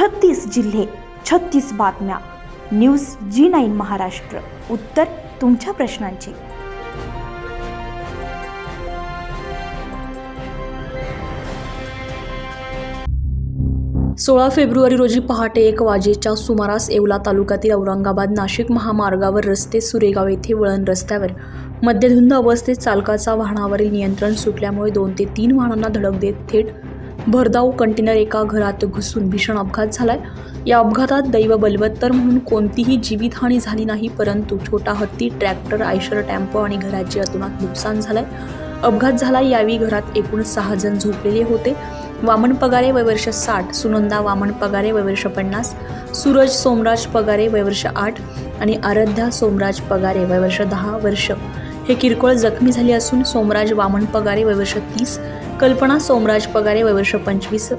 छत्तीस जिल्हे छत्तीस बातम्या. News G nine Maharashtra. उत्तर तुमच्या प्रश्नांची. सोळा फेब्रुवारी रोजी पहाटे एक वाजेच्या सुमारास येवला तालुक्यातील औरंगाबाद नाशिक महामार्गावर रस्ते सुरेगाव येथे वळण रस्त्यावर. मध्यधुंद अवस्थेत चालकाचा वाहनावरील नियंत्रण सुटल्यामुळे दोन ते तीन वाहनांना धडक देत थेट भरधाव कंटेनर एका घरात घुसून भीषण अपघात झालाय. या अपघातात दैव बलवत्तर म्हणून कोणतीही जीवितहानी झाली नाही परंतु छोटा हत्ती ट्रॅक्टर आयशर टॅम्पो आणि घराचे अतोनात नुकसान झालंय. अपघात झाला यावेळी घरात एकूण सहा जण झोपलेले होते. वामन पगारे वयवर्ष साठ सुनंदा वामन पगारे वयवर्ष पन्नास सूरज सोमराज पगारे वयवर्ष आठ आणि आराध्या सोमराज पगारे वयवर्ष दहा वर्ष. हे किरकोळ जखमी झाले असून सोमराज वामन पगारे वयवर्ष तीस कल्पना सोमराज पगारे वयवर्ष पंचवीस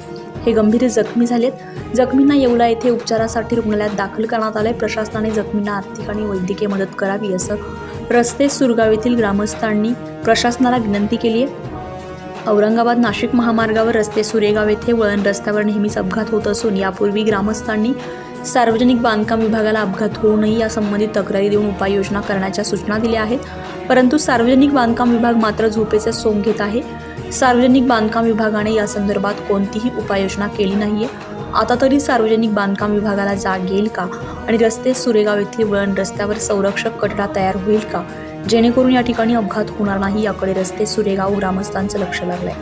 हे गंभीर जखमी झालेत. जखमींना येवला येथे उपचारासाठी रुग्णालयात दाखल करण्यात आले प्रशासनाने जखमींना आर्थिक आणि वैद्यकीय मदत करावी असं रस्ते सुरगाव येथील ग्रामस्थांनी प्रशासनाला विनंती केली आहे. औरंगाबाद नाशिक महामार्गावर रस्ते सुरेगाव येथे वळण रस्त्यावर नेहमीच अपघात होत असून यापूर्वी ग्रामस्थांनी सार्वजनिक बांधकाम विभागाला अपघात होऊ नये यासंबंधी तक्रारी देऊन उपाययोजना करण्याच्या सूचना दिल्या आहेत. परंतु सार्वजनिक बांधकाम विभाग मात्र झोपेचे सोंग घेत आहे. सार्वजनिक बांधकाम विभागाने या संदर्भात कोणतीही उपाययोजना केली नाहीये. आता तरी सार्वजनिक बांधकाम विभागाला जाग येईल का? आणि रस्ते सुरेगाव येथील वळण रस्त्यावर संरक्षक कटडा तयार होईल का? जेणेकरून या ठिकाणी अपघात होणार नाही याकडे रस्ते सुरेगाव ग्रामस्थांचं लक्ष लागलंय.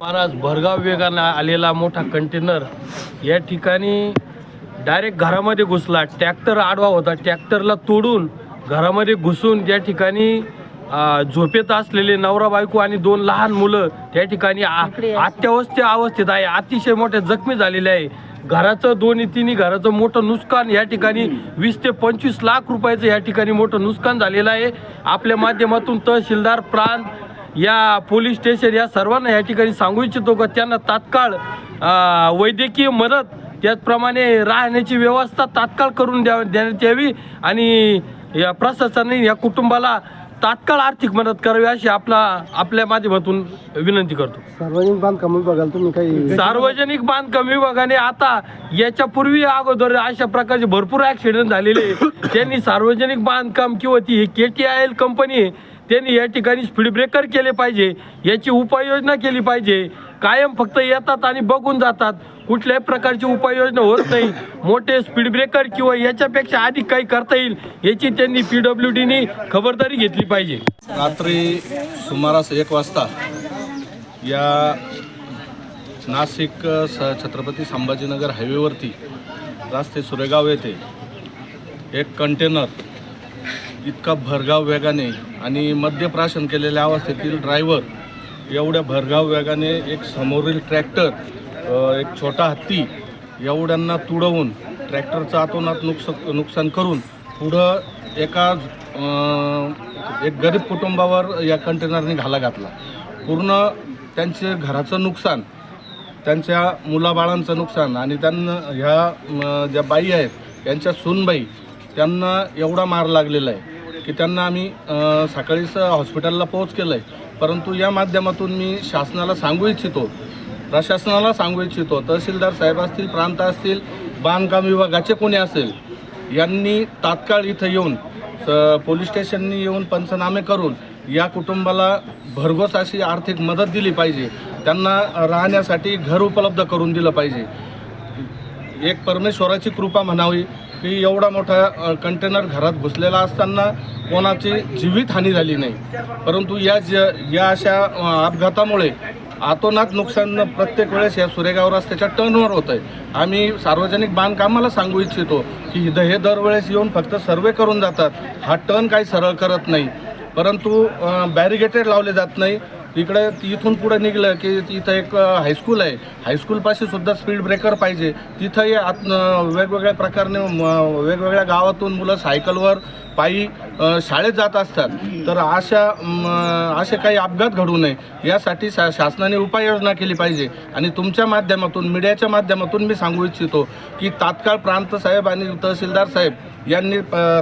महाराज भरगाव वेगाने आलेला मोठा कंटेनर या ठिकाणी डायरेक्ट घरामध्ये घुसला. ट्रॅक्टर आडवा होता. ट्रॅक्टरला तोडून घरामध्ये घुसून ज्या ठिकाणी झोपेत असलेले नवरा बायको आणि दोन लहान मुलं त्या ठिकाणी अत्यावस्थे अवस्थेत आहे. अतिशय मोठ्या जखमी झालेले आहे. घराचं दोन्ही तिन्ही घराचं मोठं नुकसान या ठिकाणी वीस ते पंचवीस लाख रुपयाचं या ठिकाणी मोठं नुकसान झालेलं आहे. आपल्या माध्यमातून तहसीलदार प्रांत या पोलीस स्टेशन या सर्वांना या ठिकाणी सांगू इच्छितो का त्यांना तात्काळ वैद्यकीय मदत त्याचप्रमाणे राहण्याची व्यवस्था तात्काळ करून द्या देण्यात यावी आणि या प्रशासनाने या कुटुंबाला तात्काळ आर्थिक मदत करावी अशी आपला आपल्या माध्यमातून विनंती करतो. सार्वजनिक बांधकाम विभागाला तुम्ही काही सार्वजनिक बांधकाम विभागाने आता याच्या अगोदर अशा प्रकारचे भरपूर ऍक्सिडेंट झालेले त्यांनी सार्वजनिक बांधकाम किंवा ती ही K T I L company आहे त्यांनी या ठिकाणी स्पीड ब्रेकर केले पाहिजे. याची उपाययोजना केली पाहिजे. कायम फक्त येतात आणि बघून जातात. कुठल्याही प्रकारची उपाययोजना होत नाही. मोठे स्पीड ब्रेकर किंवा याच्यापेक्षा अधिक काही करता येईल याची त्यांनी पी डब्ल्यू डीनी खबरदारी घेतली पाहिजे. रात्री सुमारास एक वाजता या नाशिक स छत्रपती संभाजीनगर हायवेवरती रस्ते सुरेगाव येथे एक कंटेनर इतका भरगाव वेगाने आणि मद्यप्राशन केलेल्या अवस्थेतील ड्रायव्हर एवढ्या भरगाव वेगाने एक समोरील ट्रॅक्टर एक छोटा हत्ती एवढ्यांना तुडवून ट्रॅक्टरचं आतोनात नुकस नुकसान करून पुढं एका एक गरीब कुटुंबावर या कंटेनरने घाला घातला. पूर्ण त्यांचे घराचं नुकसान त्यांच्या मुलाबाळांचं नुकसान आणि त्यांना ह्या ज्या बाई आहेत यांच्या सूनबाई त्यांना एवढा मार लागलेला आहे की त्यांना आम्ही सकाळीच हॉस्पिटलला पोहोच केलं आहे परंतु या माध्यमातून मी शासनाला सांगू इच्छितो प्रशासनाला सांगू इच्छितो तहसीलदार साहेब असतील प्रांत असतील बांधकाम विभागाचे कोणी असेल यांनी तात्काळ इथं येऊन स- पोलीस स्टेशननी येऊन पंचनामे करून या कुटुंबाला भरघोस अशी आर्थिक मदत दिली पाहिजे. त्यांना राहण्यासाठी घर उपलब्ध करून दिलं पाहिजे. एक परमेश्वराची कृपा म्हणावी की एवढा मोठा कंटेनर घरात घुसलेला असताना कोणाची जीवितहानी झाली नाही. परंतु या ज या अशा अपघातामुळे आतोनात नुकसान प्रत्येक वेळेस या सुरेगाव रस्त्याच्या टर्नवर होत आहे आम्ही सार्वजनिक बांधकामाला सांगू इच्छितो की इथं हे दरवेळेस येऊन फक्त सर्वे करून जातात. हा टर्न काही सरळ करत नाही. परंतु बॅरिगेटेड लावले जात नाही. इकडे इथून पुढे निघलं की इथं एक हायस्कूल आहे. हायस्कूलपाशी सुद्धा स्पीड ब्रेकर पाहिजे. तिथंही आत वेगवेगळ्या प्रकारने म, वेगवेगळ्या गावातून मुलं सायकलवर पायी शाळेत जात असतात. तर अशा असे काही अपघात घडू नये. यासाठी शा शासनाने उपाययोजना केली पाहिजे. आणि तुमच्या माध्यमातून मीडियाच्या माध्यमातून मी सांगू इच्छितो की तात्काळ प्रांत साहेब आणि तहसीलदार साहेब यांनी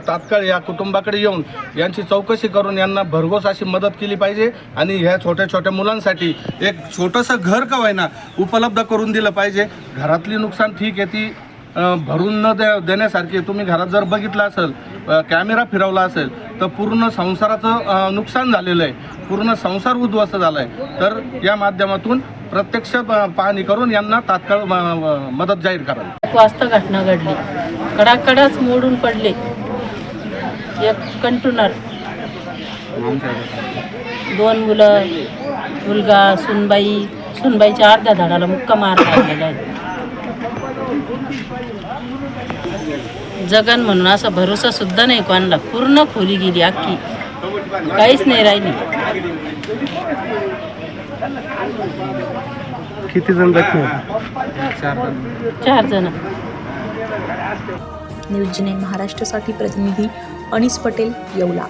तात्काळ या कुटुंबाकडे येऊन यांची चौकशी करून यांना भरघोस अशी मदत केली पाहिजे आणि ह्या छोट्या छोट्या मुलांसाठी एक छोटंसं घर का होईना उपलब्ध करून दिलं पाहिजे. घरातली नुकसान ठीक आहे ती भरून न दे देण्यासारखी तुम्ही घरात जर बघितलं असेल कॅमेरा फिरवला असेल तर पूर्ण संसाराचं नुकसान झालेलं आहे. पूर्ण संसार उद्ध्वस्त झाला आहे तर या माध्यमातून प्रत्यक्ष पाहणी करून यांना तात्काळ मदत जाहीर करावी. वास्तव घटना घडली. कडाकडाच मोडून पडले. एक कंटेनर. दोन मुलं मुलगा सुनबाई. सुनबाईच्या अर्ध्या झाडाला मुक्का मार लागलेला आहे. जगन म्हणून असा भरोसा सुद्धा नाही कोणाला. पूर्ण खोली गेली अख्खी. काहीच नाही राहिली. किती जण? चार जण. न्यूज महाराष्ट्रासाठी प्रतिनिधी अनिस पटेल येवला.